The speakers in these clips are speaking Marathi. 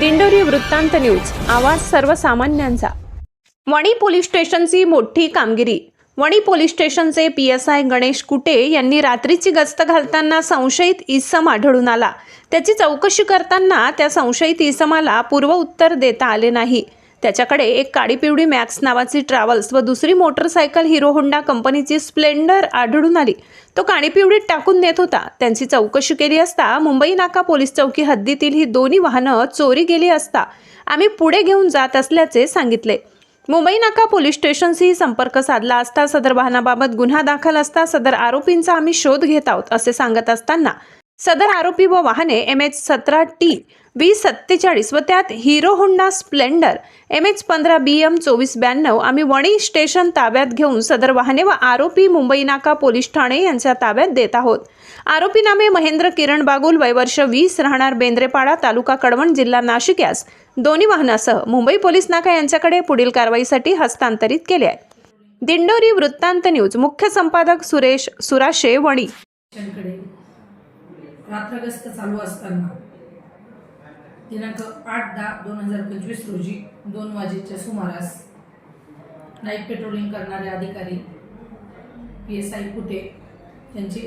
दिंडोरी वृत्तांत न्यूज. आवाज सर्वसामान्यांचा. वणी पोलीस स्टेशनची मोठी कामगिरी. वणी पोलीस स्टेशनचे P S I Ganesh Kute यांनी रात्रीची गस्त घालताना संशयित इसम आढळून आला. त्याची चौकशी करताना त्या संशयित इसमाला पूर्व उत्तर देता आले नाही. त्याच्याकडे एक काळी पिवळी मॅक्स नावाची ट्रॅव्हल्स व दुसरी मोटरसायकल हिरो होंडा कंपनीची स्प्लेंडर आढळून आली. तो काळीपिवळीत टाकून नेत होता. त्यांची चौकशी केली असता मुंबई नाका पोलीस चौकी हद्दीतील ही दोन्ही वाहनं चोरी गेली असता आम्ही पुढे घेऊन जात असल्याचे सांगितले. मुंबई नाका पोलीस स्टेशनशी संपर्क साधला असता सदर वाहनाबाबत गुन्हा दाखल असता सदर आरोपींचा आम्ही शोध घेत आहोत असे सांगत असताना सदर आरोपी व वाहने एम एच सतरा टी वीस सत्तेचाळीस व त्यात Hero Honda Splendor M H पंधरा बी एम चोवीस ब्याण्णव आम्ही वणी स्टेशन ताब्यात घेऊन सदर वाहने व आरोपी मुंबई नाका पोलीस ठाणे यांच्या ताब्यात देत आहोत. आरोपी नामे महेंद्र किरण बागुल वयवर्ष वीस राहणार बेंद्रेपाडा तालुका कडवण जिल्हा नाशिक यास दोन्ही वाहनासह मुंबई पोलीस नाका यांच्याकडे पुढील कारवाईसाठी हस्तांतरित केले आहे दिंडोरी वृत्तांत न्यूज मुख्य संपादक सुरेश सुराशे वणी. रात्रगस्त चालू असताना. दिनांक आठ दहा दोन हजार पंचवीस रोजी दोन वाजेच्या सुमारास नाईट पेट्रोलिंग करणारे अधिकारी पी एस आय कुटे त्यांचे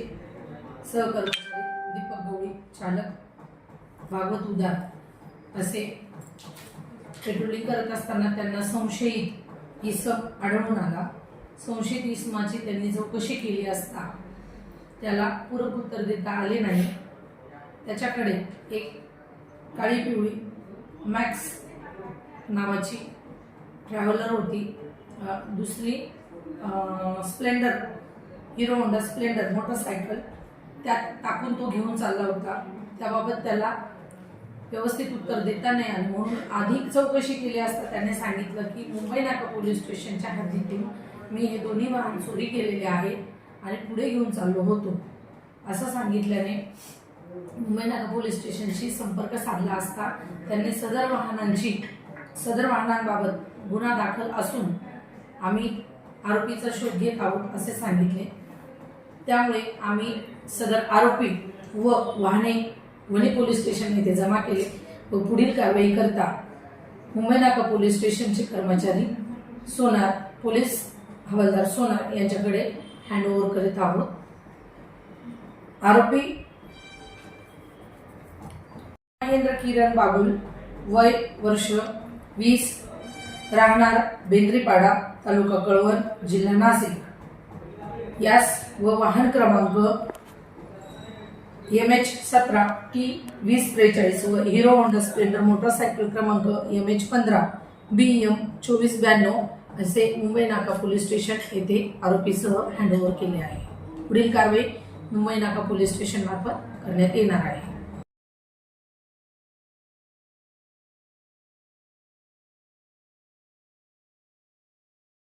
सहकर्मचारी दीपक गवळी चालक भागवत उदार असे पेट्रोलिंग करत असताना त्यांना संशयित इसम आढळून आला. संशयित इसमाची त्यांनी चौकशी केली असता त्याला पूरक उत्तर देता आले नाही. त्याच्याकडे एक काळी पिवळी मॅक्स नावाची ट्रॅव्हलर होती. दुसरी Splendor Hero Honda Splendor motorcycle. त्यात टाकून तो घेऊन चालला होता. त्याबाबत त्याला व्यवस्थित उत्तर देता नाही आलं. म्हणून अधिक चौकशी केली असता त्याने सांगितलं की मुंबई नाका पोलीस स्टेशनच्या हद्दीतून मी हे दोन्ही वाहन चोरी केलेले आहे आणि पुढे घेऊन चाललो होतो. असं सांगितल्याने मुंबई पोलीस स्टेशनशी संपर्क साधला असता त्यांनी सदर वाहनांची सदर वाहनांबाबत गुन्हा दाखल असून आम्ही आरोपीचा शोध घेत आहोत असे सांगितले. त्यामुळे आम्ही सदर आरोपी व वाहने वणी पोलीस स्टेशन येथे जमा केले व पुढील कारवाई करता मुंबई नाका पोलीस स्टेशनचे कर्मचारी सोनार पोलीस हवालदार सोनार यांच्याकडे हँडओव्हर करीत आहोत. आरोपी महेंद्र किरण बाबुल वय वर्ष वीस राहणार बेंद्रीपाडा तालुका कळवण जिल्हा नाशिक. यास व वाहन क्रमांक एम एच सतरा टी वीस त्रेचाळीस व हिरो होंडा स्प्लेंडर मोटरसायकल क्रमांक एम एच पंधरा बी एम चोवीस ब्याण्णव असे मुंबई नाका पोलीस स्टेशन येथे आरोपीसह हँडओव्हर केले आहे. पुढील कारवाई मुंबई नाका पोलीस स्टेशन मार्फत करण्यात येणार आहे.